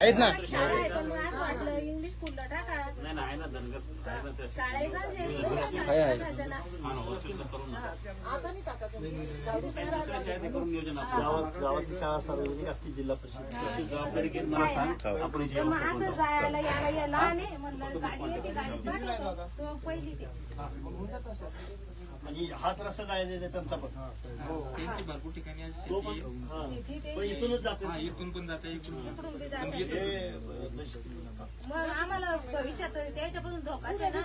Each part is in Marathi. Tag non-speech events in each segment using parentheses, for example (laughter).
आहेत ना? शाळा आहे पण मग असं वाटलं इंग्लिश स्कूलला टाका. नाही नाही आहे ना धनगर आहे ना त्या शाळेकडे जे आहे ते आहे, आहे. टाकायचं ना. हा ना, हॉस्टेलचं करून ना. आता नाही टाका तुम्ही. जाऊ दे. दुसऱ्या शाळेत करून नियोजन आपण गावात गावातली शाळा सार्वजनिक असती जिल्हा परिषद. त्याची जबाबदारी घेऊन मला सांग आपण याची असं जायला यायला या लहान आहे म्हणलं गाडी येते गाडीत पाठवतो. तो पहिली ते. म्हणजे हाच रस्ता जायचा त्यांचा पण. त्यांची भरपूर ठिकाणी तो पण शेती. हा. इथूनच जातो. हा, इथून पण जाते इकडून पण इकडून बी पण जातात. येतो. हे अं, दहशत- मग आम्हाला भविष्यात त्याच्यापासून धोकाच आहे ना.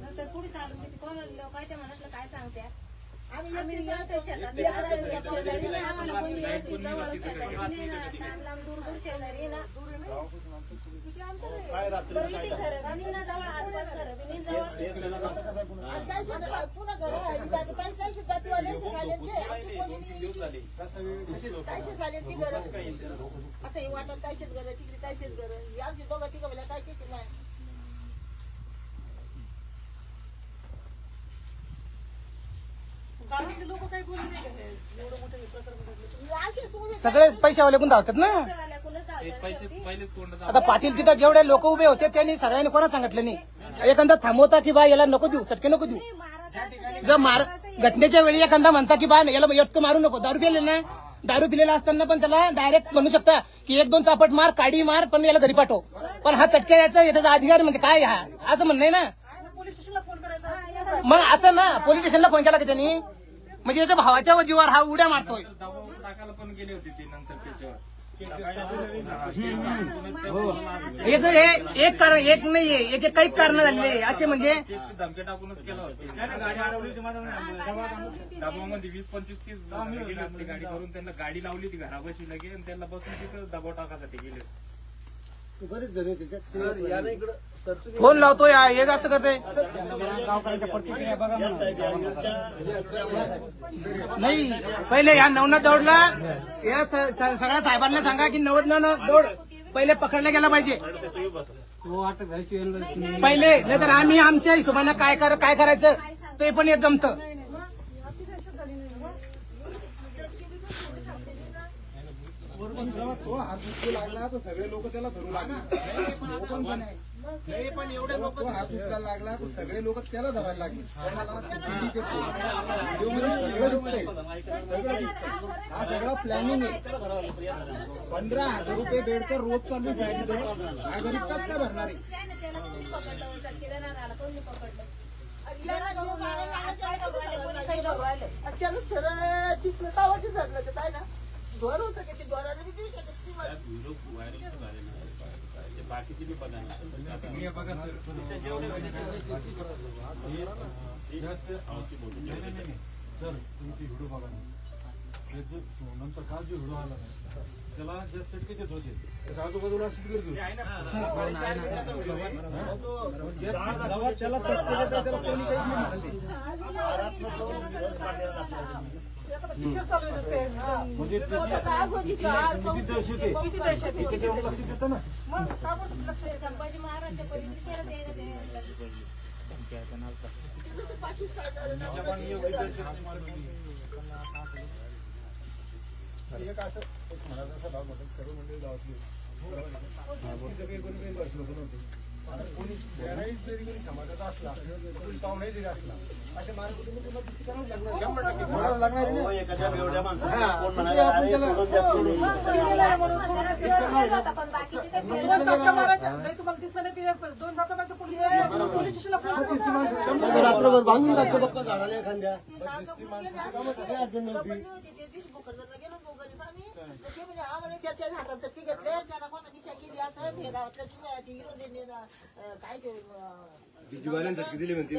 नंतर पुढे चालून किती कोण लोकांच्या मनातलं काय सांगत्या आम्ही येतोय शेतात. शेजारी ना आम्हाला कोणी येते. जवळ शेजारी नाही ना. लांब लांब दूर दूर शेजारी ना. काय नाही ना जवळ आसपास नाही जवळ हे? आता हे वाटत कायशेच घर तिकडे कायशेच घर. आमची दोघं तिघं बोला कायशेच नाही गावातले लोक काही बोलले नाही का हे? एवढं मोठं हे प्रकरण घडलं. असेच उभे सगळेच पैशावाले कोण धावतात ना? आता पाटील तिथं जेवढे लोक उभे होते त्यांनी सगळ्यांनी कोणा सांगितलं नाही? एखादा थांबवता की बा याला नको देऊ चटके नको देऊ? जर मार घटनेच्या वेळी एखादा म्हणता की बा याला इतकं मारू नको दारू पिले ना? दारू पिलेला असताना पण त्याला डायरेक्ट म्हणू शकता की एक दोन चापट मार काडी मार पण याला घरी पाठव. पण हा चटक्या याचा त्याचा अधिकार म्हणजे काय हा? असं म्हणणं आहे ना? पोलीस स्टेशनला फोन करायचा. या मग असं ना पोलीस स्टेशनला फोन केला की त्यांनी? म्हणजे याच्या भावाच्या जीवावर हा उड्या मारतोय. दबाव टाकायला पण गेले होते ते नंतर त्याच्यावर. याचं हे एक कारण एक नाहीये. याचे काही कारण झालेले असे म्हणजे ते धमके टाकूनच केला होता. दबावामध्ये वीस पंचवीस तीस जण गेले होते गाडी करून. त्यांना गाडी लावली ती घरापाशी लगे आणि त्यांना बसून तिथं दबाव टाकायसाठी गेले होते. फोन लावतोय हा, हे असं करते? नाही पहिले या नवनाथ दौडला. या स- स- सगळ्या साहेबांना सांगा की नवनाथ दौड पहिले पकडला गेला पाहिजे. पहिले नाही तर आम्ही आमच्या हिशोबाने काय कर काय करायचं? ते पण एक जमतं. तो हात उचलू लागला तर सगळे लोक त्याला धरू लागले तो हात उचलायला लागला तर सगळे लोक त्याला धरायला लागले व्हिडिओमध्ये सगळं दिसतंय सगळं दिसतंय हा सगळा प्लॅनिंग आहे पंधरा हजार रुपये बेडचा रोज चालू आहे साईड कस काय भरणार आहे त्याला कोणी पकडलं चटके झालं, काय ना? दोर होतं का ते दोराने बी देऊ शकत नाही मला. त्यात व्हिडिओ व्हायरल पण झाले ना ते बाकीचे बी का आता- हे बघा सर हो, ती सर तुम्ही ते व्हिडिओ बघा ना जो नंतर काल जो व्हिडिओ आला ना त्याला जे चटके देत होते त्याच्या आजूबाजूला अशीच गर्दी होती. जेव्हा त्याला चटके देतात, त्याला कोणी काहीच नाही म्हणाले. पिक्चर चालू आहे नुसते. हा. म्हणजे ते संभाजी महाराजच्या. एक असं एक असा भाग होता सर्व मंडळी गावातली. तिथं काही कोणी काही बसलं पण नव्हतं. आता कोणी वेगळाही जरी कोणी समाजाचा असला कोणी पाहुणाही जरी असला असे मार्ग तुम्ही पुन्हा दिसती करावं लागणार सोडावं लागणार आहे हो, ना. एखाद्या बेवड्या माणसाला हा, कोण ते म्हणाला आपण अरे त्याला- सोडून द्या पुढे. त्याला फेरला होता, पण बाकीचे ते फेरलं दोन चक्कर मारायच्या. नाही तुम्हाला दिसलं नाही की दोन चक्कर मारायचं पोलीस पोलीस स्टेशनला फोन तीस ती माणसं. शंभर शंभर रात्रभर बांधून टाकतो बघ झाडाला एखाद्या. अडचण नव्हती ते दिवशी भोकरदनला त्याच्या हातात घेतले, त्याला कोणा दिशा केली असं, हे गावातल्या शिवाय, ती काय ते, दिली म्हणते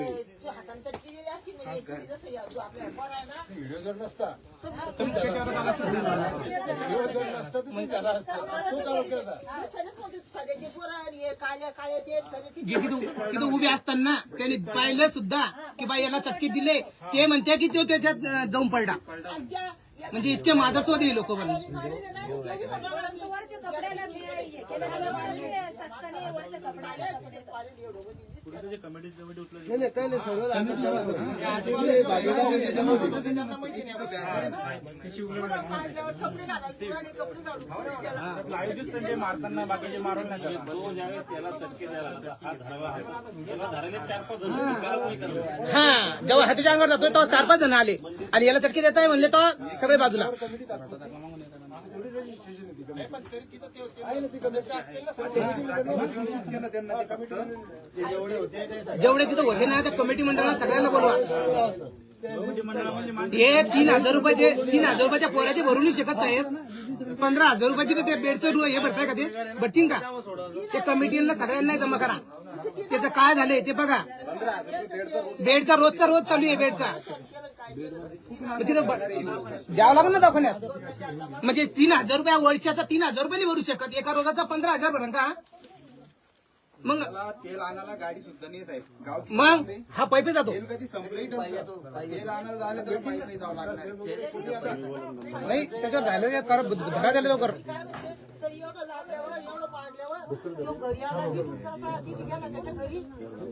असती म्हणजे तुम्ही जसं या- आपल्या आहे ना व्हिडिओ जर नसता तुम्ही व्हिडिओ जर नसता तुम्ही त्याला असता. तो चालू केला सगळेच सध्याचे हे काळ्या काळ्याचे सगळे जे तिथं तिथं उभे असताना त्यांनी पाहिलं सुद्धा की बाई याला चटके दिले ते म्हणते की तो त्याच्यात जाऊन पडला म्हणजे इतके होते लोक पण हे नाही, नाही सर्व लागतात तेव्हा. ते भागीदार आहे त्याच्यामध्ये. त्यांचे मारताना बाकीचे मारून नाही तो ज्यावेळेस याला चटके द्यायला हा धरावा आहे याला धरायला चार पाच जण होते, त्याला कोणी करत नाही. हा जेव्हा हातीच्या अंगावर जातोय तेव्हा चार पाच जण आले आणि याला चटके देत आहे म्हणले तर सगळे बाजूला जेवढे तिथं होते ना त्या कमिटी मंडळाला सगळ्यांना बोलवा. हे तीन हजार रुपयाचे तीन हजार रुपयाच्या पोराचे भरू नाही शकत साहेब पंधरा हजार रुपयाचे ते बेडचं रु- हे भरताय का ते? भरतील का? ते कमिटीला सगळ्यांना जमा करा. त्याचं काय झालंय ते बघा. बेडचा रोजचा रोज चालू आहे बेडचा. तिथं द्यावं लागेल ना दवाखान्यात? म्हणजे तीन हजार रुपया वर्षाचा तीन हजार रुपये नाही भरू शकत. एका रोजाचा पंधरा हजार भरण का? मग मला तेल आणायला गाडी सुद्धा नाही साहेब. गाव मग हा पैपे जातो. तेल कधी संपलंही. तेल आणायला झालं तर पायी पायी जावं लागणार. नाही त्याच्यावर झालं कर धरा झालं लवकर. तर तो घरी आला गेला त्याच्या घरी.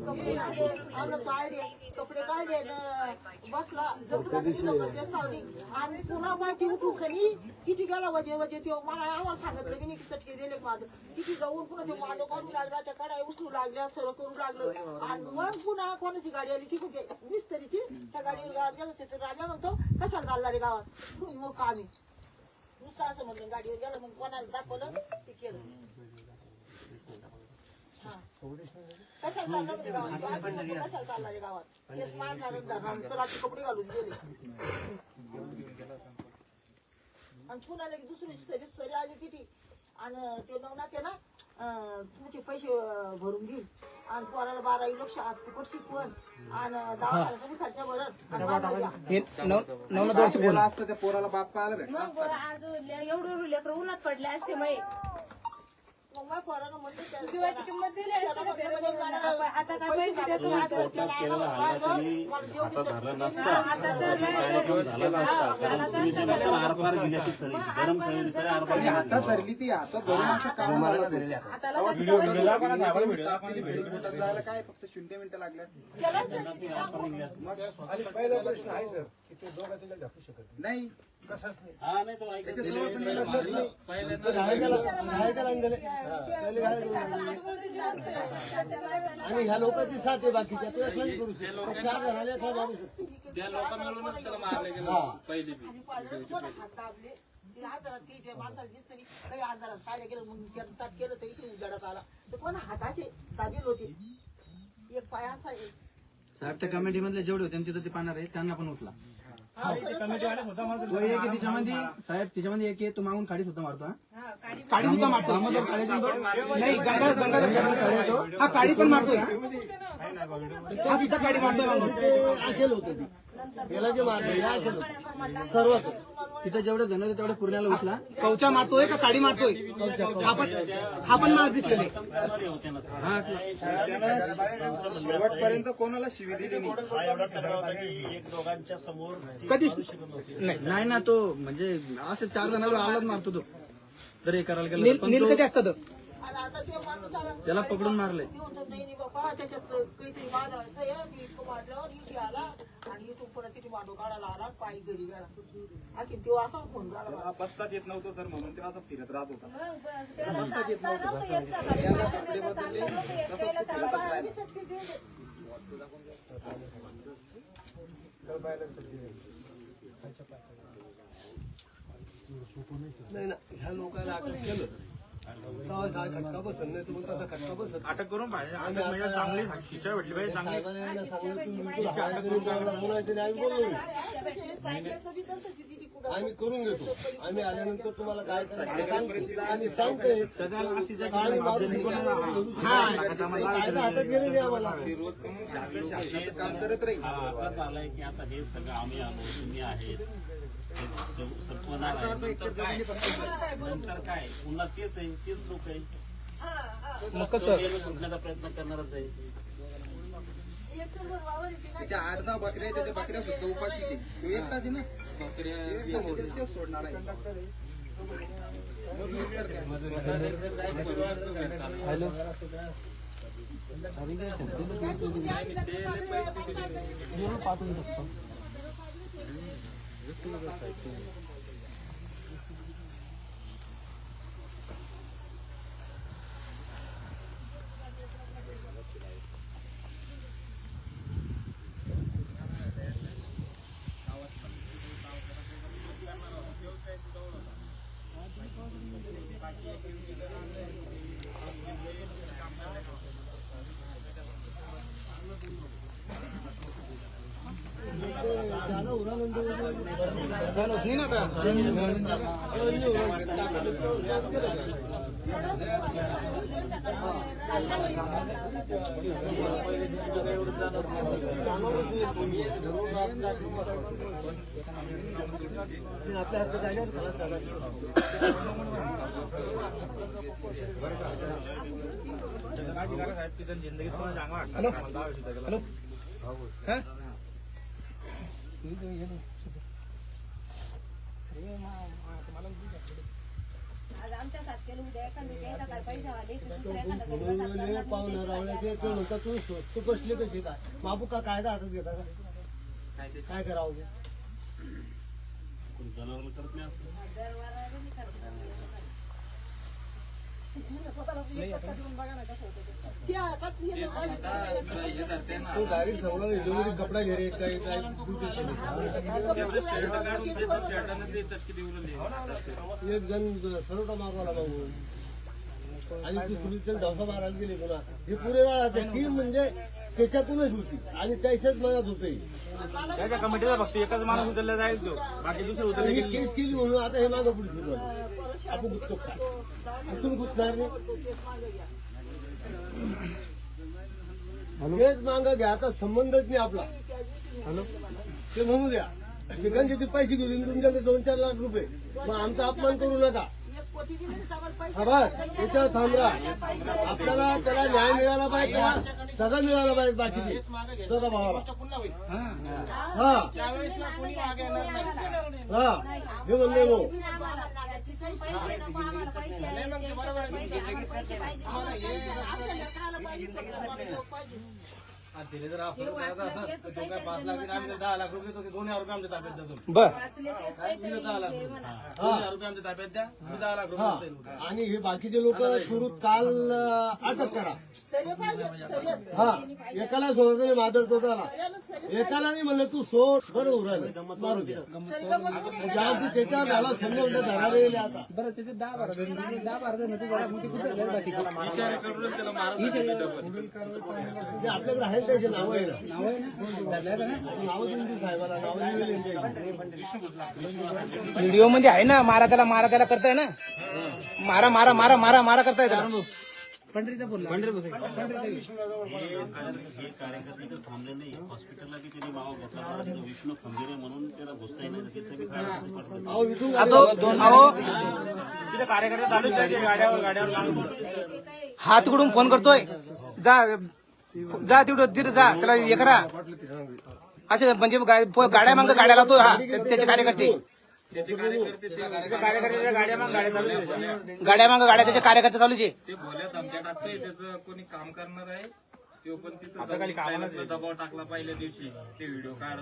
कपडे काढले काढले कपडे काढले बसला. आणि पुन्हा माहिती उठून सगळी किती गेला वजे वजे तो मला आवाज सांगितलं मी नाही चटके दिले माझं किती जाऊन पुन्हा ते मांडव काढून लागला त्या कडाई उचलू लागल्या सर्व करून लागलं. आणि मग पुन्हा कोणाची गाडी आली ती कुठे? मिस्तरीची. त्या गाडीवर गावात गेलो त्याचं राजा म्हणतो कशाला चालला रे गावात? मग आम्ही नुसतं असं म्हणलं गाडीवर गेलं मग कोणाला दाखवलं ते केलं हा. कशाला चालला म्हणजे गावात तो आधी म्हणतो, कशाला चालला रे गावात तेच मारणार आणि धरणार. तुला ते कपडे घालून गेले (laughs) आणि पुन्हा दुसरी सरी सरी आली किती आणि ते नवनाथ आहे ना तुमचे पैसे भरून घेईल. आणि पोराला बारावी लक्ष आज फुकट शिकवण. आणि दवाखान्याचा बी खर्च भरत. आणि द्या. हे असतं त्या पोराला बाप पाहायला भेटला मग आज ले- एवढं लेकर उन्हात पडले असते मग मग माझ्या पोरानं म्हणलं त्याला? आता काय पैसे देतो? आता त्याला हाडला तरी हातात धरला नसता काय घेऊन झाला नसता कारण तुम्ही त्याला त्याला आरपार गेल्याची सळी गरम सळी सळी आरपार ती हातात धरली ती हातात धरून असं काम झालं जायला काय फक्त शून्य मिनिटं लागले असते आणि पहिला प्रश्न आहे सर की ते दोघा तिला दाखवू शकत नाही. कसाच नाही. हा नाही तो ऐकत तो नायकाला नायकाला आणि त्याला- हा, त्याला काय करू? आणि ह्या लोकांची साथ आहे बाकीच्या. तो एकलाच करू शकतो. चार जणांना एकला मारू शकतो त्या लोक मिळूनच त्याला मारले गेले हा. पहिली बी. आणि पाडलं, कोण? हाताचे दाबेल होते. एक पाय असा त्या कमिटी मधले जेवढे होते तिथं ते पाहणार आहे त्यांना पण उठला. तो एक आहे तिच्यामध्ये साहेब तिच्यामध्ये एक आहे तो मागून काढी सुद्धा मारतो हा. काळी सुद्धा मारतो. दामोदर काळेचा तो नाही गंगा हा काळी पण मारतोय हा सुद्धा काळी मारतोय मागून. ते आखेल होतं ती. याला जे मारलं हे आखेल होतं. सर्वच. तिथं जेवढे जण होते तेवढे पूर्णाला उचला कवचा मारतोय का काळी मारतोय? हा पण हा पण दिसलेले हा. शेवटपर्यंत कोणाला शिवी दिली नाही? हा एवढा तगडा होता की एक दोघांच्या समोर ती कधीच. नाही. नाही ना तो म्हणजे असे चार जणांना आलाच मारतो तो. जर हे करायला गेलं नील तर. कधी असतात आणि आता ते माणूस आला त्याला पकडून मारले ते म्हणतो, नाही नाही बाबा त्याच्यात काहीतरी वाजायचं आहे मी इतकं मारल्यावर इथे आला आणि इथून परत तिथे मांडू काढायला आला पायी घरी गेला. आणखी तो असा फोन झाला. मला. त्याला बसताच येत नव्हतं सर म्हणून ते असं फिरत राहत होता. मग त्याला सांगता नव्हतं येत नव्हतं. नाही ना ह्या लोकांना अटक केलं. हा खटका बसत नाही तर मग तसा खटका बसत अटक करून पाहिजे. आम्ही म्हणजे चांगली शिक्षा भेटली पाहिजे चांगली. साहेबांना यांना सांगितलं तुम्ही तुला हात करून द्यायला बोलायचं नाही आम्ही बोललो नाही. आम्ही करून घेतो. आम्ही आल्यानंतर तुम्हाला काय सांगतो. आणि सांगतोय. मारून. कायदा हातात आम्हाला. हा असं झालंय की आता हे सगळं आम्ही आलो तुम्ही आहेत. हे नंतर काय नंतर काय पुन्हा तेच आहे तेच लोक आहे सुटण्याचा प्रयत्न करणारच आहे एक त्याच्या आठ दहा बकऱ्या आहे, त्याच्या बकऱ्या सुद्धा उपाशीचे तो एकटाच आहे ना बकऱ्या तेच सोडणार आहे मग use करते. आपल्या हातात जागेवर खलास झाला आज आमच्या साथ केलं उद्या एखादं घ्यायचा काय पैसे आले तर दुसऱ्या एखादा गरीबाचा हात बोलवले करणार पाहुणा रावळे ते? स्वस्त बसले कशी काय बाबू का कायदा हातात घेता का काय करावं कोणी जनावरला करत नाही. असं दरवारा नाही करत. त्या हातात हे लोकांनी- तू डायरेक्ट सांगणार हिंदू कपडा घे रे ते लागले एक जण सरवटा मारला भाऊ. आणि दुसरी तर धावसा मारायला गेले पुन्हा. हे पुरे राहते. टीम म्हणजे त्याच्यातूनच होती. आणि त्याच्याच मनात होते. त्याच्या कमिटीचा फक्त एकच माणूस उचलला जायचो बाकी दुसरे उचलले ही केस केली म्हणून आता हे मागं पुढे फिरलो आपण गुंततो इथून गुंतणार नाही. केस मागं घ्या. आता संबंधच नाही आपला. हॅलो? ते म्हणू द्या. ते पैसे घेऊन तुमच्याकडे दोन चार लाख रुपये. मग आमचा अपमान करू नका. एक कोटी आपल्याला त्याला न्याय मिळाला पाहिजे त्याला सगळा मिळाला पाहिजे बाकीची सगळा भावाला पुन्हा होईल हा. हा. हे म्हणले हो पैसे दिले जर आपण करायचं काय पाच लाख दिले, आम्ही दहा लाख रुपये तो दोन हजार रुपये आमच्या ताब्यात देतो. बस. वाचले तेच काहीतरी हे म्हणा. दोन हजार रुपये आमच्या ताब्यात द्या. मी दहा लाख हा. रुपये देतो. आणि हे बाकीचे लोक सुरू काल अं, अटक करा. हा. एकाला सोडायचं नाही मादर त्याला एकाला नाही म्हणलं तू सोड. बरं उरायला मारू दे ज्या दिवशी त्याच्यावर झाला समजा उद्या धरायला येईल आता. इशारे करून त्याला मारत होते डबल. जे आपल्याकडे त्याचे आहे साहेबाला नावं दिलेली आहेत त्यांची. व्हिडिओमध्ये आहे ना मारा त्याला मारा त्याला करताय ना? मारा मारा मारा मारा मारा करताय त्याला. पंढरीचा बोलला हे कार्यकर्ते इथं थांबले नाही. हॉस्पिटलला बी त्यांनी मावा घेतला. होता. तिथं विष्णू खंबीरे म्हणून त्याला घुसता येणार तिथे बी काय अहो, इथून अहो अहो, तिथे कार्यकर्ते चालूच आहे ते गाड्यावर गाड्यावर. लागून तिकडून फोन करतोय. जा जा तिकडं तिथं जा. त्याला हे करा. असे म्हणजे गा- प- गाड्या मागं गाड्या लावतो. हा त्या- त्याचे कार्यकर्ते. गाड्या मग गाड्या चालू मागं गाड्या त्याचे कार्यकर्ते चालूचे ते टाकतंय त्याचं कोणी काम करणार आहे तो पण तिथं दबाव टाकला पहिल्या दिवशी. ते व्हिडिओ काढ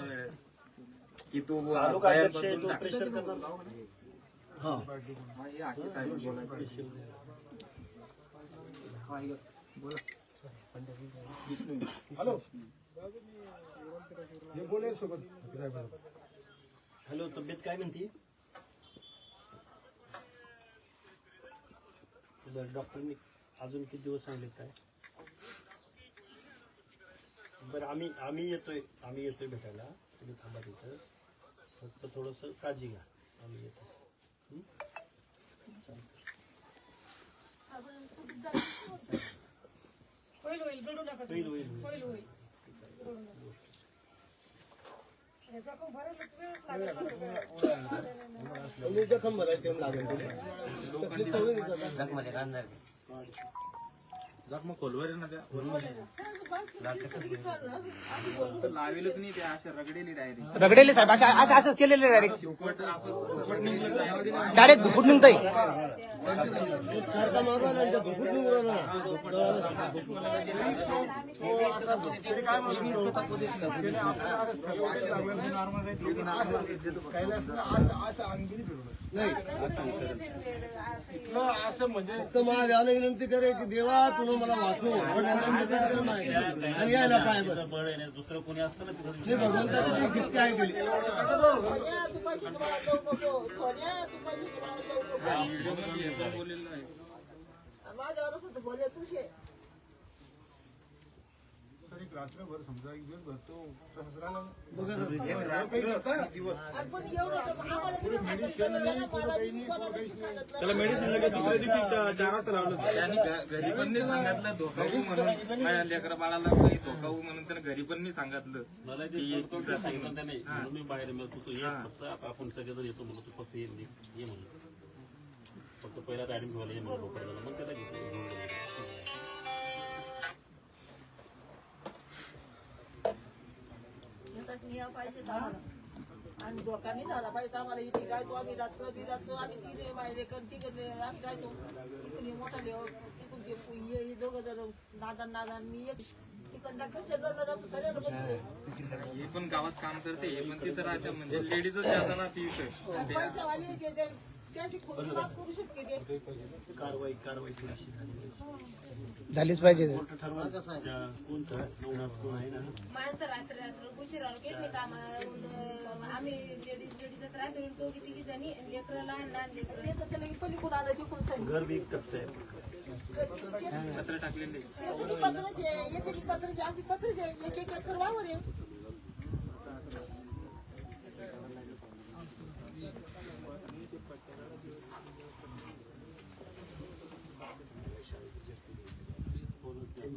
की तू. प्रेशर हॅलो हे आहे सोबत हॅलो तब्येत काय म्हणते? बरं डॉक्टरनी अजून किती दिवस सांगितले काय? बरं आम्ही आम्ही येतोय आम्ही येतोय भेटायला. तुम्ही थांबा तिथं. फक्त थोडस काळजी घ्या. आम्ही येतो. हं? चालतंय. होईल होईल होईल मी जखम भरायला लागेल तकलीफ तर होईल आता. लावेलच नाही ते अशा रगडेली डायरेक्ट रगडेले साहेब असं असं असंच केलेलं डायरेक्ट डायरेक्ट ना त्या राहिला ना. असं म्हणजे फक्त मला देवाला विनंती करे की देवा तुला मला वाचव आणि यायला ना, दुसरं कोणी असतं ना तिथं ते भगवंताची ती शिफ्ट आहे केली सोन्या तू पैसे मला देऊ नको सोन्या तू पैसे मला देऊ नको बोललेलं आहे माझ्यावर असं तर बोलले तुझे रात्रभर समजा एक दिवस भरतो तसंच राहणार दिवस? आणि पण एवढं तर आम्हाला कुणी सांगितलं नाही ना, मला बी कोणाला सांगितलं त्याला मेडिसिन लगेच दुसऱ्या दिवशी चार वाजता लावलं त्यांनी घरी पण नाही सांगितलं धोकाऊ म्हणून. माझ्या लेकरा बाळाला काही धोकाऊ म्हणून त्याने घरी पण नाही सांगितलं मला की ते एक सांगितलं सांगितलं त्याने म्हणून मी बाहेर मिळतो तू ये फक्त आपण सगळेजण येतो म्हणून तू फक्त ये ये म्हणून. फक्त पहिला ऍडमिट व्हायला ये म्हणून लोकांना मग त्याला घेऊन पाहिजे. आणि डोक्याने झाला पाहिजे आम्हाला इथे राहायचो आम्ही रात्र बिरात्र आम्ही तिने मायले कधी कधी आम्ही राहायचो इकडे मोठा लेव इकडून हे दोघं जण नादान नादान मी एक हे पण गावात काम करते हे पण तिथं राहते म्हणजे राहते इथं. पैशावाले ते- ते- त्याची खूप माफ करू शकते ते. कारवाई कारवाई थोडीशी झालीच पाहिजे. कोण ठरवा त्या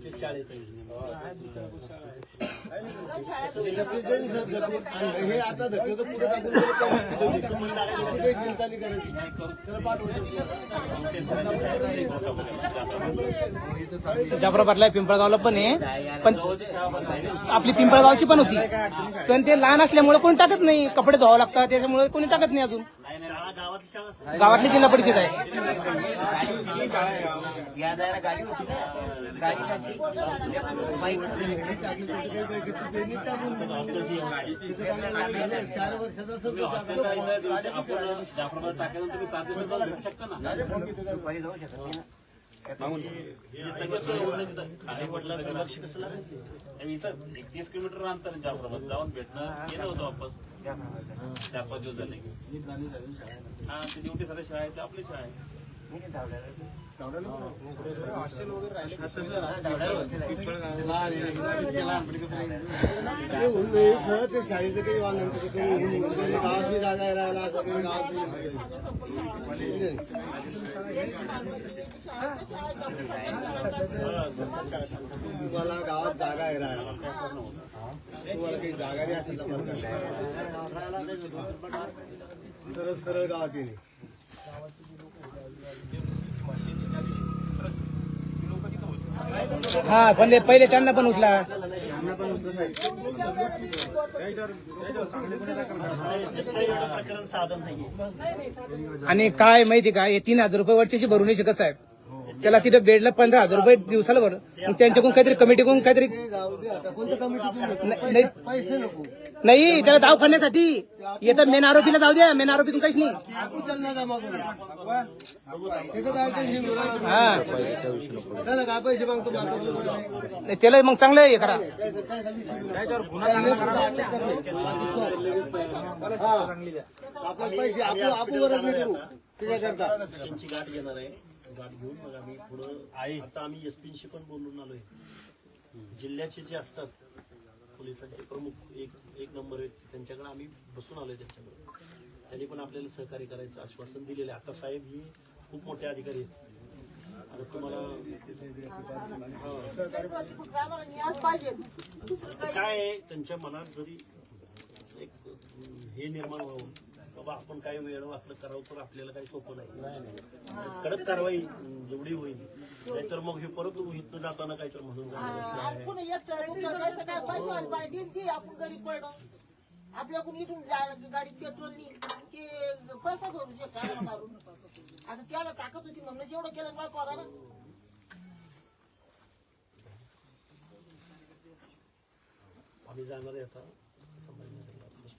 त्यांच्या शाळेत आहे. हे आता धक्के तर पुढे. काही चिंता नाही करायची त्याला पाठवायचं जाफराबादला पिंपळगावला पण आहे. पण आपली पिंपळगावची पण होती. पण ते लहान असल्यामुळे कोणी टाकत नाही. कपडे धुवावं लागतात त्याच्यामुळे कोणी टाकत नाही अजून. शाळा गावातली शाळा असेल. गावातली जिल्हा परिषद आहे चार वर्षाचा समजा आपण जाफराबाद टाकायला तुम्ही सात दिवसात भेटू शकता ना हे सगळं सोय होऊन जाईल तिथं. आई वडिलांचं लक्ष कसं लागेल आणि इथं एक तीस किलोमीटर अंतर जाफराबाद जाऊन भेटणं येणं होतं वापस. चार पाच दिवस झाले हा ते ड्युटी सध्या शाळा आहे. ते आपली शाळा आहे ते शाळेचं काही वाद गावातली जागा तुम्हाला गावात जागा आहे राहायला. तुम्हाला काही जागा नाही असेल सरळ सरळ गावात येणे. हा पण पहिले त्यांना पण उचला. आणि काय माहिती का हे तीन हजार रुपये वर्षाची भरू नाही शकत साहेब. त्याला तिथे बेडला पंधरा हजार रुपये दिवसाला भर. मग त्यांच्याकडून काहीतरी कमिटीकडून काहीतरी नाही नाही त्याला दाव करण्यासाठी येतं मेन आरोपीला जाऊ द्या. मेन आरोपीतून काहीच नाही. त्याला मग चांगलं हे करा. आपल्याला पैसे आपण आपण वरच नाही करू. त्याच्याकरता. त्यांची गाठ घेऊन मग आम्ही पुढं आहे आता आम्ही एसपीशी पण बोलून आलोय. जिल्ह्याचे जे असतात पोलिसांचे प्रमुख एक एक नंबर आहेत त्यांच्याकडे आम्ही बसून आलोय त्यांच्याकडे. त्यांनी पण आपल्याला सहकार्य करायचं आश्वासन दिलेलं आहे. आता साहेब ही खूप मोठे अधिकारी आहेत. आता तुम्हाला काय आहे त्यांच्या मनात जरी एक हे निर्माण व्हावं बाबा आपण काय वेळ वाकलं करावं तर आपल्याला काही सोपं नाही. कडक कारवाई जेवढी होईल नाहीतर मग हे परत इथं जाताना काहीतरी म्हणून जाणार. आपण एकटं दुसरं जायचं काय पैसे पाहिजे ती आपण घरी पडलो. आपल्याकडून इथून जा- गाडीत पेट्रोल नाही ते पैसा भरू शकता मारून. आता त्याला टाकत होती म्हणून जेवढं केलं मला पोराला आम्ही जाणार आहे आता.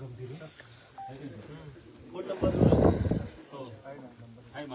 गंभीर. हो. मग तो